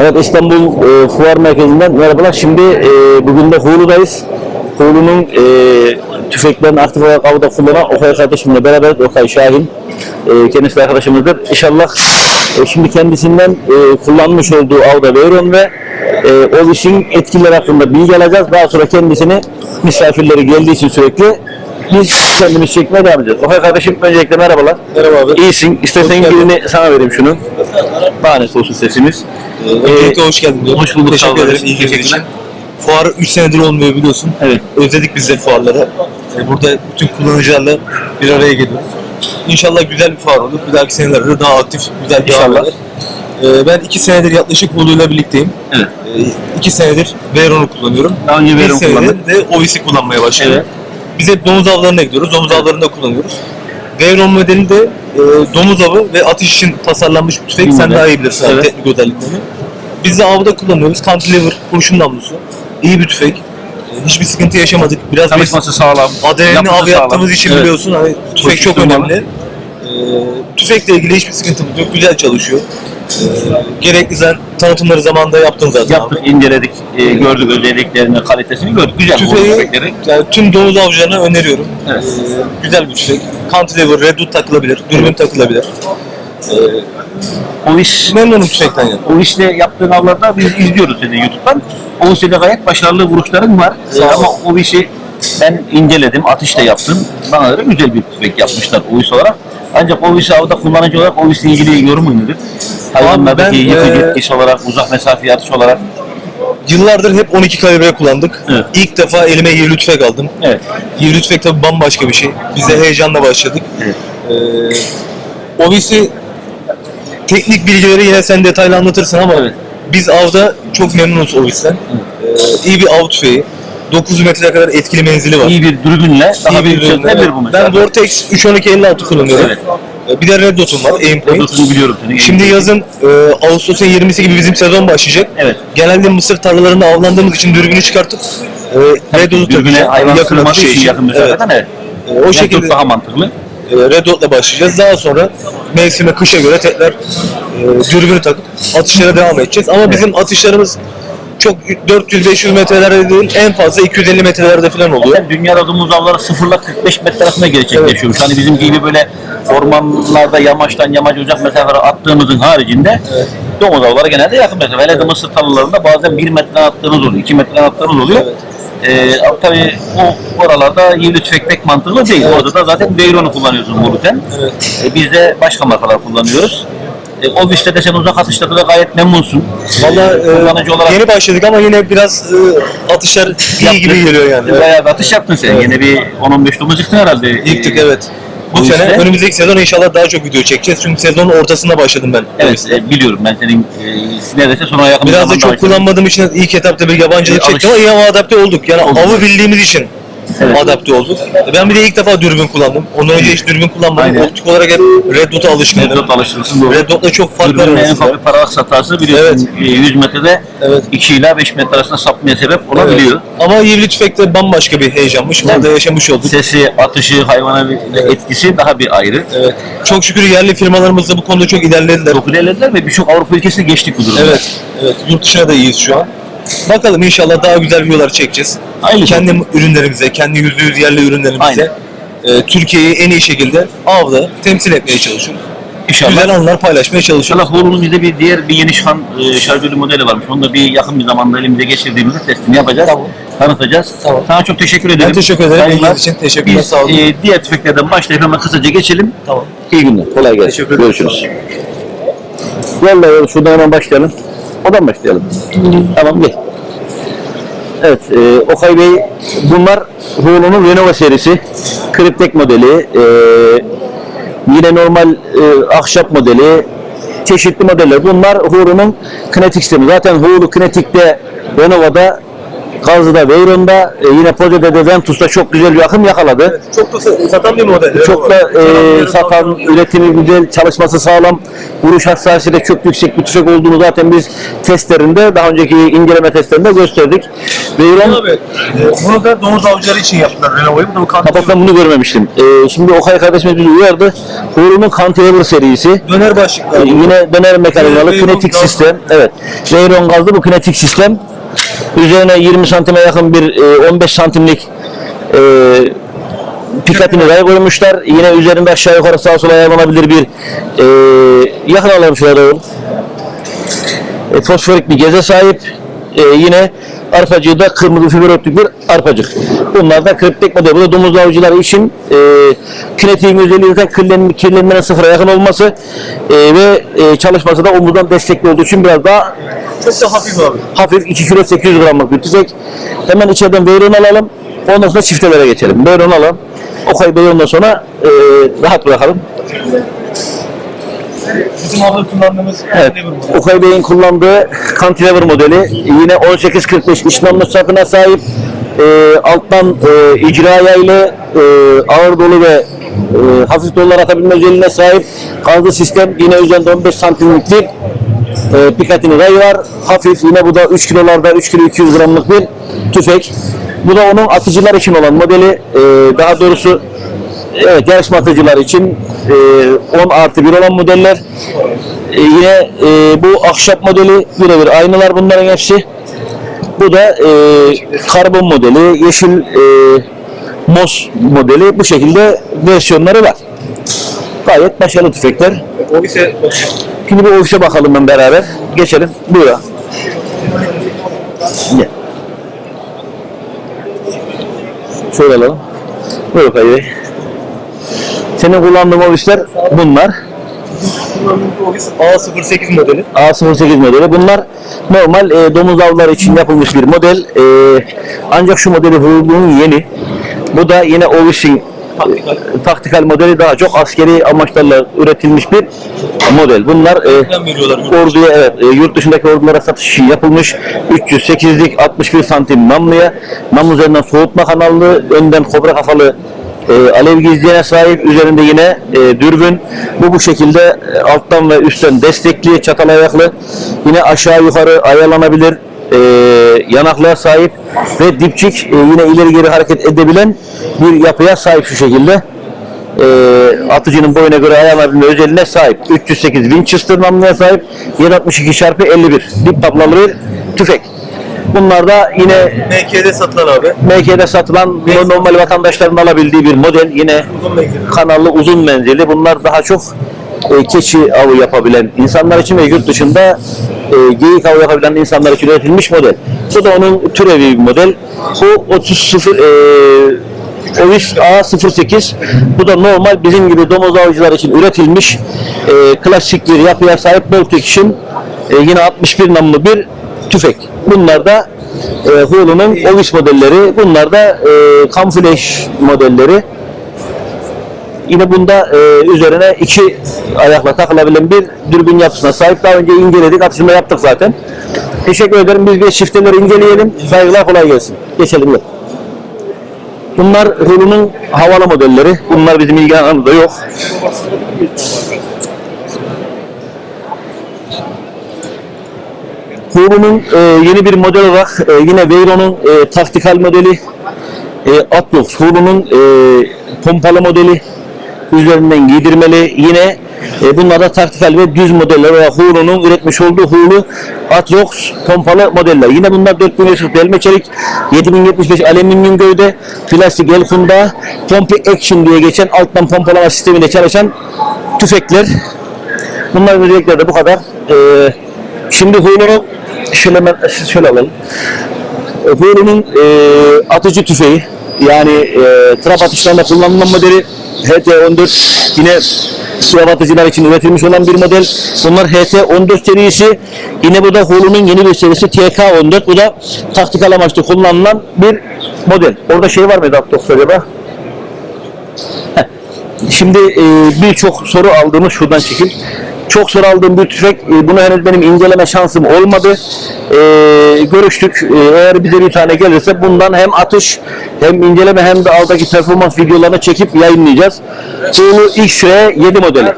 Evet İstanbul e, Fuar Merkezi'nden merhabalar. Şimdi e, bugün de Hulu'dayız. Hulu'nun e, tüfeklerini aktif olarak avda kullanan Okay kardeşimle beraber Okay Şahin. E, kendisi arkadaşımızdır. İnşallah e, şimdi kendisinden e, kullanmış olduğu avda Veyron ve e, o işin etkileri hakkında bilgi alacağız. Daha sonra kendisini misafirleri geldiği için sürekli biz kendimiz çekmeye devam edeceğiz. Okay kardeşim öncelikle merhabalar. Merhaba abi. İyisin. İstersen Hoş geldin. birini sana vereyim şunu. Bahanesi olsun sesimiz. Öncelikle hoş geldin. diyorum. hoş bulduk, Teşekkür ederim ilgi için. Fuar 3 senedir olmuyor biliyorsun. Evet. Özledik biz de fuarları. Ee, Burada bütün kullanıcılarla bir araya geliyoruz. İnşallah güzel bir fuar olur. Bir dahaki senelerde de daha aktif, güzel bir fuar olur. Ee, Ben 2 senedir yaklaşık Hulu'yla birlikteyim. Evet. 2 senedir Veyron'u kullanıyorum. Daha önce Bir Veyron senedir kullandık. de Ovis'i kullanmaya başladım. Evet. Biz hep domuz avlarına gidiyoruz. Domuz avlarında kullanıyoruz. Veyron modeli de e, domuz avı ve atış için tasarlanmış bir tüfek. Sen daha iyi bilirsin Evet. teknik özelliklerini. Biz de avda kullanıyoruz. Cantilever kurşun namlusu. İyi bir tüfek. E, Hiçbir sıkıntı yaşamadık. Biraz Çalışması sağlam. yapısı av yaptığımız için Evet. biliyorsun hani tüfek çok önemli. E, tüfekle ilgili hiçbir sıkıntımız yok. Güzel çalışıyor. E, gerekli tanıtımları zamanında yaptın zaten Yaptık, abi. inceledik, e, gördük özelliklerini, kalitesini gördük. Güzel bu Tüfeği tüfekleri. yani tüm domuz avcılarına öneriyorum. Evet. Ee, güzel bir tüfek. Cantilever, Redwood takılabilir, dürbün takılabilir. O iş, Memnunum tüfekten yani. o işle yaptığın avlarda biz izliyoruz seni YouTube'dan. O işle gayet başarılı vuruşların var. E, ol. ama o işi ben inceledim, atış da yaptım. Bana göre güzel bir tüfek yapmışlar o iş olarak. Ancak o işi avda kullanıcı olarak o işle ilgili yorumun nedir? Hayvanlardaki ben, yıkıcı e, etkisi olarak, uzak mesafe atış olarak. Yıllardır hep 12 kalibre kullandık. Evet. İlk defa elime yivli tüfek aldım. Evet. Yivli tüfek tabii bambaşka bir şey. Biz de heyecanla başladık. Evet. Ee, Ovis'i teknik bilgileri yine sen detaylı anlatırsın ama Evet. biz avda çok memnunuz Ovis'ten. Ee, iyi bir av tüfeği. 900 metreye kadar etkili menzili var. İyi bir dürbünle daha İyi bir yükseltilebilir Evet. bu mesela. Ben Vortex 312-56 kullanıyorum. Evet. Ee, Bir de Red Dot'um var, Aim Point. Dotunu biliyorum seni. Şimdi yazın e, Ağustos'un 20'si gibi bizim sezon başlayacak. Evet. Genelde mısır tarlalarında avlandığımız için dürbünü çıkartıp e, Red Dot'u Dürbüne hayvan Yakın sığmadığı atış için yakın Evet. mesafeden evet. E, o şekilde daha mantıklı. e, Red Dot'la başlayacağız. Daha sonra mevsime, kışa göre tekrar e, dürbünü takıp atışlara devam edeceğiz. Ama bizim atışlarımız çok 400-500 metrelerde değil, en fazla 250 metrelerde falan oluyor. Zaten dünyada domuz avları sıfırla 45 metre arasında gerçekleşiyor. Hani bizim gibi böyle ormanlarda yamaçtan yamaç uzak mesafelere attığımızın haricinde domuz avları genelde yakın mesafe. Hele de mısır tarlalarında bazen 1 metre attığınız oluyor, 2 metre attığınız oluyor. Evet. Ee, tabii o oralarda yivli tüfek pek mantıklı değil. Orada da zaten Veyron'u kullanıyorsun vururken. Evet. Ee, biz de başka markalar kullanıyoruz. Ee, o işte de sen uzak atışlarda da gayet memnunsun. Valla kullanıcı olarak yeni başladık ama yine biraz e, atışlar iyi gibi geliyor yani. Evet. Bayağı bir atış yaptın sen. Evet. Yine bir 10-15 domuz yıktın herhalde. Yıktık Ee, evet. Bu bu sene işte- önümüzdeki sezon inşallah daha çok video çekeceğiz. Çünkü sezonun ortasında başladım ben. Evet e, biliyorum ben senin e, neredeyse sonra yakın bir Biraz da zamanda çok başladın. kullanmadığım için ilk etapta bir yabancılık E, çektim alış- ama iyi ama adapte olduk. Yani Olduk. avı bildiğimiz için Evet. adapte olduk. Ben bir de ilk defa dürbün kullandım. Ondan önce hiç dürbün kullanmadım. Aynen. Optik olarak hep Red Dot'a alışkındım. Red Dot alıştırırsın doğru. Red Dot'la çok fark var Dürbünün en arasında. ufak bir hatası biliyorsun e, 100 metrede Evet. 2 ila 5 metre arasında sapmaya sebep olabiliyor. Ama yivli tüfekte bambaşka bir heyecanmış. Değil Orada yaşamış olduk. Sesi, atışı, hayvana bir etkisi daha bir ayrı. Evet. Çok şükür yerli firmalarımız da bu konuda çok ilerlediler. Çok ilerlediler ve birçok Avrupa ülkesine geçtik bu durumda. Evet. Evet. Yurt dışına da iyiyiz şu an. Bakalım inşallah daha güzel videolar çekeceğiz. Aynı kendi ürünlerimize, kendi yüzde yüz yerli ürünlerimize e, Türkiye'yi en iyi şekilde avda temsil etmeye çalışıyoruz. İnşallah. Güzel anlar paylaşmaya çalışıyoruz. İnşallah Hulu'nun bizde bir diğer bir yeni çıkan e, şarjörlü modeli varmış. Onu da bir yakın bir zamanda elimize geçirdiğimizde testini yapacağız. Tamam. Tanıtacağız. Tamam. Sana çok teşekkür ederim. Ben teşekkür ederim. Saygılar. İçin teşekkürler. Biz Sağ olun. e, diğer tüfeklerden başlayıp hemen kısaca geçelim. Tamam. İyi günler. Kolay gelsin. Teşekkür ederim. Görüşürüz. Vallahi şuradan hemen başlayalım. Odan başlayalım. Tamam gel. Evet, e, Okay Bey, bunlar Hulu'nun Renova serisi. Kriptek modeli, e, yine normal e, ahşap modeli, çeşitli modeller. Bunlar Hulu'nun kinetik sistemi. Zaten Hulu kinetikte Renova'da Gazlı'da, Veyron'da, e, yine Poze'de de Ventus'ta çok güzel bir akım yakaladı. Çok da sa- satan bir model. Çok da e, satan, üretimi güzel, çalışması sağlam, vuruş hassasiyeti çok yüksek bir tüfek olduğunu zaten biz testlerinde, daha önceki inceleme testlerinde gösterdik. Veyron Abi, e, bunu da domuz avcıları için yaptılar Renault'u. Bu da bu kan- Kapak ben bunu görmemiştim. Ee, şimdi Okay kardeşimiz bizi uyardı. Hurun'un Cantilever serisi. Döner başlıklar. Ee, yine döner mekanizmalı kinetik sistem. Evet. Veyron gazlı bu kinetik sistem. Üzerine 20 santime yakın bir e, 15 santimlik e, pikatini dahi koymuşlar. Yine üzerinde aşağı yukarı sağa sola ayarlanabilir bir e, yakın alalım şöyle doğru. E, fosforik bir geze sahip. E, yine arpacığı da kırmızı fiber optik bir arpacık. Bunlar da kriptek model. Bu da domuz avcıları için e, kinetiğin özelliği zaten kirlen, kirlenmenin sıfıra yakın olması e, ve e, çalışması da omuzdan destekli olduğu için biraz daha Çok da hafif abi. hafif 2 kilo 800 gramlık bir tüfek. Hemen içeriden beyron alalım. Ondan sonra çiftelere geçelim. Beyron alalım. Okay beyrondan sonra e, rahat bırakalım. Bizim abla kullandığımız Evet. Okay Bey'in kullandığı cantilever modeli yine 18-45 iç namlu sapına sahip e, alttan e, icra yaylı e, ağır dolu ve e, hafif dolular atabilme özelliğine sahip gazlı sistem yine üzerinde 15 santimlik bir e, pikatini rayı var. Hafif yine bu da 3 kilolarda 3 kilo 200 gramlık bir tüfek. Bu da onun atıcılar için olan modeli. E, daha doğrusu Evet, yarışma atıcılar için e, 10 artı 1 olan modeller. E, yine e, bu ahşap modeli birebir aynılar bunların hepsi. Bu da e, karbon modeli, yeşil e, mos modeli bu şekilde versiyonları var. Gayet başarılı tüfekler. O ise Şimdi bir ofise bakalım ben beraber. Geçelim. Buyur. abi. Gel. Şöyle alalım. Buyur Kayı Bey. Senin kullandığın ofisler bunlar. A08 modeli. A08 modeli. Bunlar normal e, domuz avları için yapılmış bir model. E, ancak şu modeli Hurlu'nun yeni. Bu da yine Ovis'in Taktikal. taktikal modeli daha çok askeri amaçlarla üretilmiş bir model. Bunlar e, orduya evet e, yurt dışındaki ordulara satış için yapılmış 308'lik 61 santim namluya namlu üzerinden soğutma kanallı önden kobra kafalı e, alev gizleyene sahip üzerinde yine e, dürbün bu bu şekilde e, alttan ve üstten destekli çatal ayaklı yine aşağı yukarı ayarlanabilir e, yanaklığa sahip ve dipçik e, yine ileri geri hareket edebilen bir yapıya sahip şu şekilde e, atıcının boyuna göre ayarlanabilme özelliğine sahip. 308 Winchester namluya sahip 762 çarpı 51 dip tablalı bir tüfek. Bunlar da yine MK'de satılan abi. MK'de satılan normal vatandaşların alabildiği bir model. Yine Uzun kanallı uzun menzilli. Bunlar daha çok e, keçi avı yapabilen insanlar için ve yurt dışında e, geyik avı yapabilen insanlar için üretilmiş model. Bu da onun türevi bir model. Bu 30 0 e, Ovis A08 bu da normal bizim gibi domuz avcılar için üretilmiş e, klasik bir yapıya sahip Bolt Action e, yine 61 namlu bir tüfek. Bunlar da e, Hulu'nun Ovis modelleri. Bunlar da e, kamuflaj modelleri. Yine bunda e, üzerine iki ayakla takılabilen bir dürbün yapısına sahip. Daha önce inceledik, atışma yaptık zaten. Teşekkür ederim. Biz bir çifteleri inceleyelim. Saygılar, kolay gelsin. Geçelim. Yok. Bunlar Hulu'nun havalı modelleri. Bunlar bizim ilgi alanımızda yok. Hulu'nun e, yeni bir model olarak e, yine Veyron'un e, taktikal modeli e, Atlas, Hulu'nun e, pompalı modeli üzerinden giydirmeli. Yine e, bunlar da taktikal ve düz modeller veya Hulu'nun üretmiş olduğu Hulu Atrox pompalı modeller. Yine bunlar 4540 delme çelik, 7075 alüminyum gövde, plastik el funda, Pompi Action diye geçen alttan pompalama sistemiyle çalışan tüfekler. Bunların özellikleri de bu kadar. E, şimdi Hulu'nun şöyle, ben- şöyle alalım. E, Hulu'nun e, atıcı tüfeği yani e, trap atışlarında kullanılan modeli HT14 yine silah atıcılar için üretilmiş olan bir model. Bunlar HT14 serisi. Yine bu da Hulu'nun yeni bir serisi TK14. Bu da taktikal amaçlı kullanılan bir model. Orada şey var mıydı Doktor acaba? Heh. Şimdi e, birçok soru aldığımız şuradan çekim. Çok zor aldığım bir tüfek. E, bunu henüz benim inceleme şansım olmadı. E, görüştük. E, eğer bize bir tane gelirse bundan hem atış hem inceleme hem de aldaki performans videolarını çekip yayınlayacağız. Hulu X-Ray 7 modeli.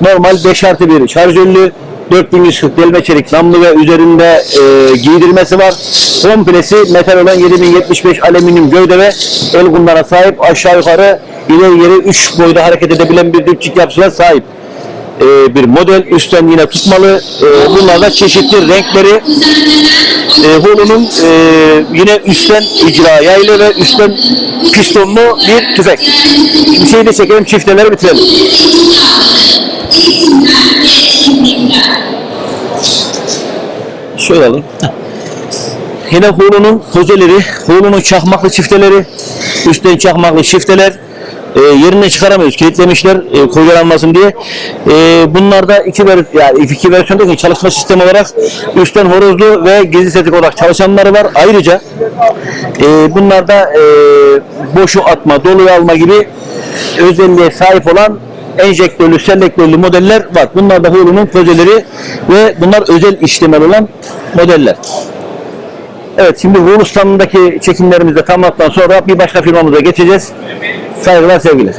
Normal 5 artı 1 şarjörlü 4140 delme çelik namlu ve üzerinde e, giydirmesi var. Komplesi metal olan 7075 alüminyum gövde ve el gundana sahip aşağı yukarı ileri geri 3 boyda hareket edebilen bir dipçik yapısına sahip e, bir model. Üstten yine tutmalı. E, bunlar da çeşitli renkleri. E, Hulu'nun e, yine üstten icra yaylı ve üstten pistonlu bir tüfek. Şimdi şeyi de çekelim çifteleri bitirelim. Şöyle alayım. Yine Hulu'nun kozeleri, Hulu'nun çakmaklı çifteleri, üstten çakmaklı çifteler e, yerine çıkaramıyoruz. Kilitlemişler e, kocalanmasın diye. E, bunlarda iki, ver, yani iki versiyon değil, çalışma sistemi olarak üstten horozlu ve gizli setik olarak çalışanları var. Ayrıca e, bunlarda e, boşu atma, doluyu alma gibi özelliğe sahip olan enjektörlü, selektörlü modeller var. Bunlar da Hulu'nun projeleri ve bunlar özel işlemel olan modeller. Evet şimdi Hulustan'daki çekimlerimizi tamamladıktan sonra bir başka firmamıza geçeceğiz. Saygılar sevgiler.